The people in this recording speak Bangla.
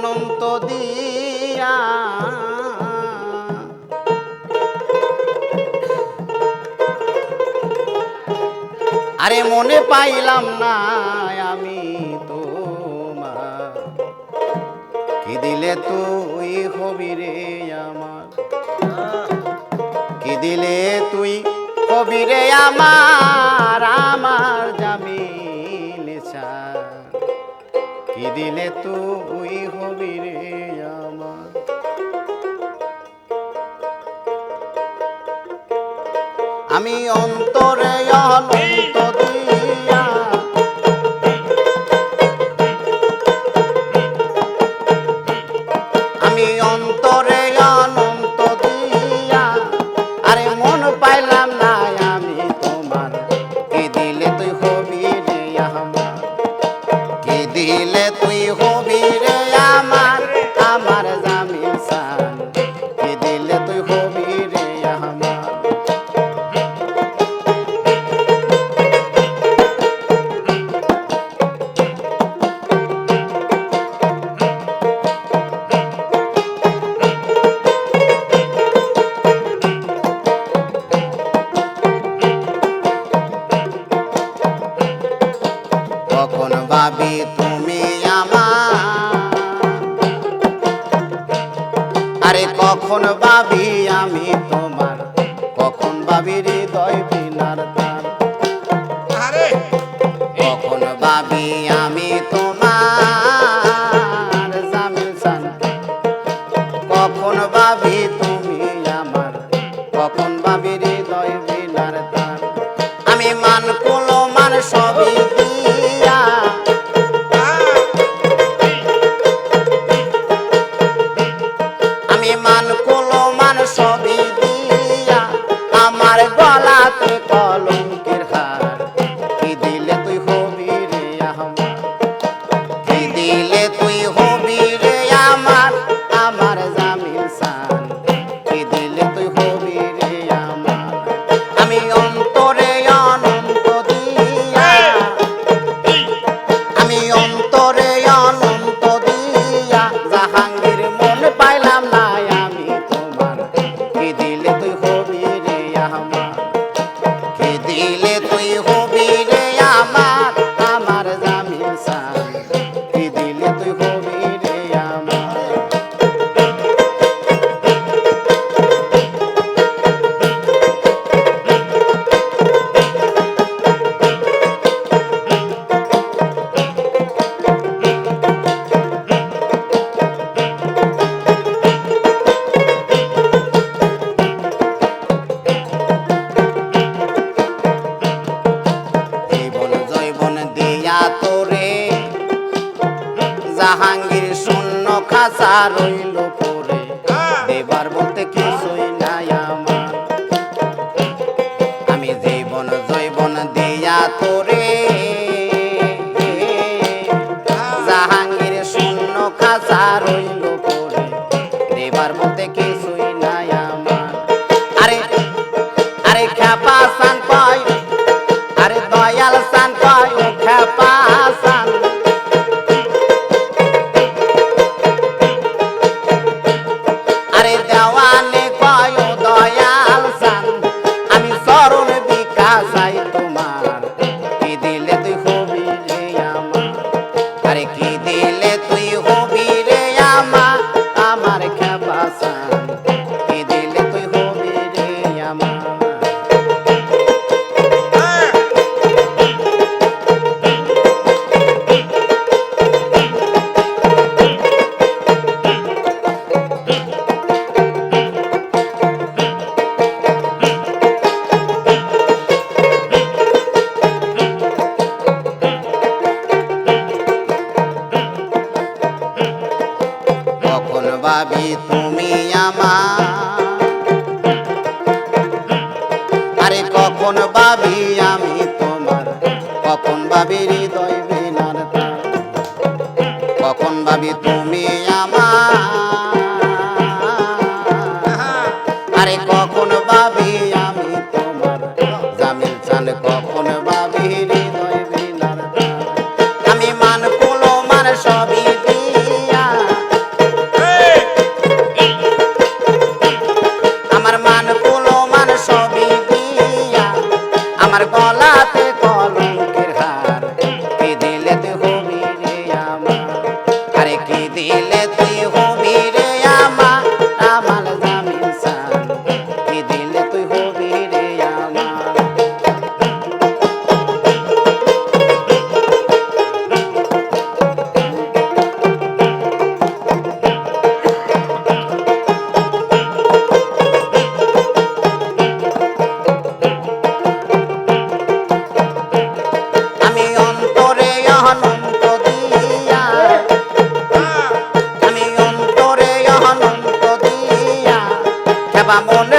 অনন্ত দিয়া। আরে মনে পাইলাম না আমি তোমার। কি দিলে তুই হবি রে আমার? কি দিলে তুই হবি রে আমার? আমার জামিল কি দিলে তুই আমি অন্ত কখন ভাবি তুমি আমার আরে কখন ভাবি আমি তোমার? কখন ভাবি হৃদয় বিনার دل تو জাহাঙ্গীর শূন্য খাঁচা রইল। Gaza. ভাবি, তুমি আমা আরে কখন ভাবি আমি তোমার? কখন ভাবি হৃদয় বিনার কখন ভাবি তুমি আমা আরে কখন ভাবি আমি দিলে মনে